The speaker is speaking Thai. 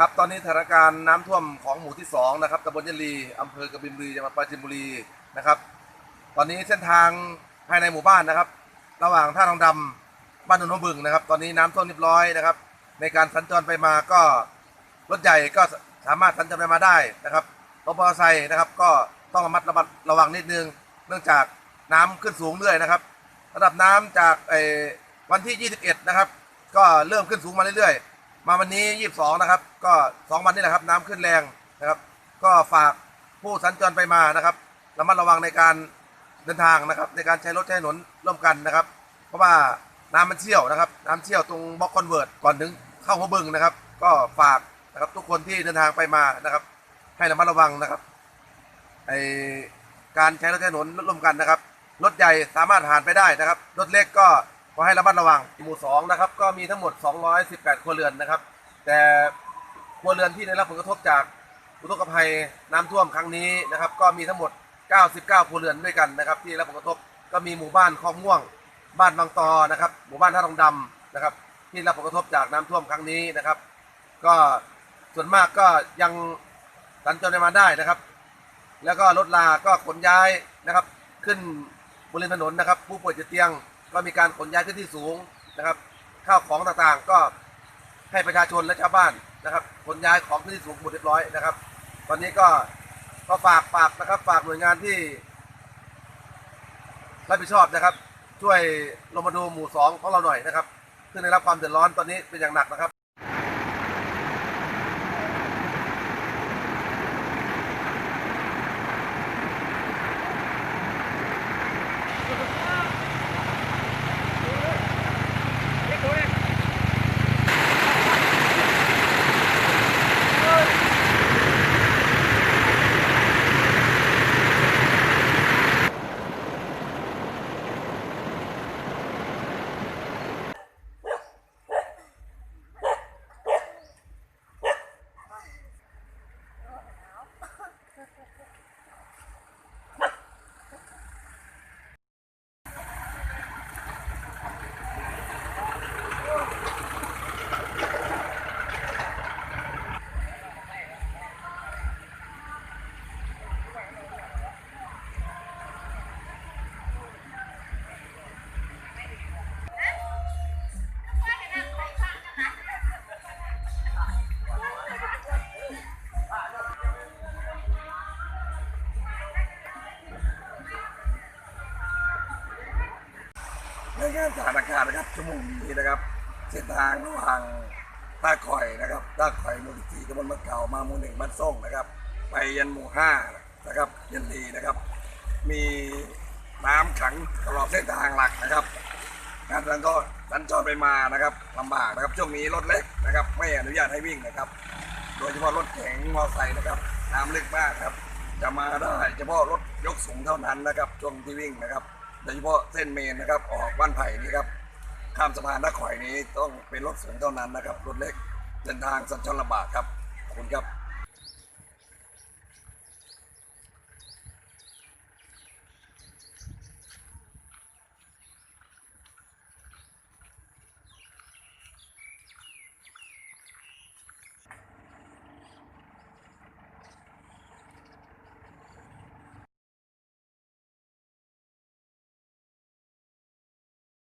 ครับตอนนี้สถานการณ์น้ำท่วมของหมู่ที่สองนะครับตำบลยะลีอำเภอกบินบุรีจังหวัดปราจีนบุรีนะครับ ตอนนี้เส้นทางภายในหมู่บ้านนะครับ ระหว่างท่าทองดำบ้านนนทบึงนะครับ ตอนนี้น้ำท่วมเรียบร้อยนะครับ ในการสัญจรไปมาก็รถใหญ่ก็สามารถสัญจรไปมาได้นะครับรถมอเตอร์ไซค์นะครับ ก็ต้องระมัดระวังระวังนิดนึง เนื่องจากน้ำขึ้นสูงเรื่อยนะครับ ระดับน้ำจากไอ้วันที่ 21 นะครับ ก็เริ่มขึ้นสูงมาเรื่อยๆ มาวันนี้ 22 นะครับ ก็ 2 วันนี้แหละครับ น้ำขึ้นแรงนะครับ ก็ฝากผู้สัญจรไปมานะครับระมัดระวังในการเดินทางนะครับ ในการใช้รถใช้ถนนร่วมกันนะครับ เพราะว่าน้ำมันเชี่ยวนะครับ น้ำเชี่ยวตรงบล็อกคอนเวิร์ตก่อนถึงเข้าหัวบึงนะครับ ก็ฝากนะครับทุกคนที่เดินทางไปมานะครับ ให้ระมัดระวังนะครับไอการใช้รถใช้ถนนร่วมกันนะครับรถใหญ่สามารถผ่านไปได้นะครับ รถเล็กก็ ขอให้ระมัดระวังหมู่สองนะครับก็มีทั้งหมด 218 ครัวเรือนนะครับ แต่ครัวเรือนที่ได้รับผลกระทบจากอุทกภัยน้ำท่วมครั้งนี้นะครับ ก็มีทั้งหมด 99 ครัวเรือนด้วยกันนะครับ ที่ได้รับผลกระทบก็มีหมู่บ้านคลองม่วง บ้านบางตอนะครับ หมู่บ้านท่าทองดำนะครับ ที่ได้รับผลกระทบจากน้ำท่วมครั้งนี้นะครับ ก็ส่วนมากก็ยังสัญจรไปมาได้นะครับ แล้วก็รถลาก็ขนย้ายนะครับ ขึ้นบริเวณถนนนะครับ ผู้ป่วยติดเตียง ก็มีการขนย้ายขึ้นที่สูงนะครับข้าวของต่างๆ ก็ให้ประชาชนและชาวบ้านนะครับขนย้ายของขึ้นที่สูงหมดเรียบร้อยนะครับ ตอนนี้ก็ก็ฝากฝากนะครับฝากหน่วยงานที่รับผิดชอบนะครับ ช่วยลงมาดูหมู่สองของเราหน่อยนะครับ ซึ่งได้รับความเดือดร้อนตอนนี้เป็นอย่างหนักนะครับ ในงานสถานการณ์นะครับชั่วโมงนี้นะครับเส้นทางระหว่างท่าคอยนะครับท่าคอยหมู่ที่สี่ตำบลมะเก่ามาหมู่หนึ่งบ้านส่งนะครับ ไปยันหมู่ห้านะครับยันดีนะครับ มีน้ำขังตลอดเส้นทางหลักนะครับการสัญจรสัญจรไปมานะครับลำบากนะครับช่วงนี้รถเล็กนะครับ ไม่อนุญาตให้วิ่งนะครับ โดยเฉพาะรถแข็งมอเตอร์ไซค์นะครับ น้ำลึกมากครับ จะมาได้เฉพาะรถยกสูงเท่านั้นนะครับช่วงที่วิ่งนะครับ โดยเฉพาะเส้นเมนนะครับออกบ้านไผ่นี่ครับข้ามสะพานนักข่อยนี้ต้องเป็นรถสูงเท่านั้นนะครับรถเล็กเดินทางสัญจรลำบากครับขอบคุณครับ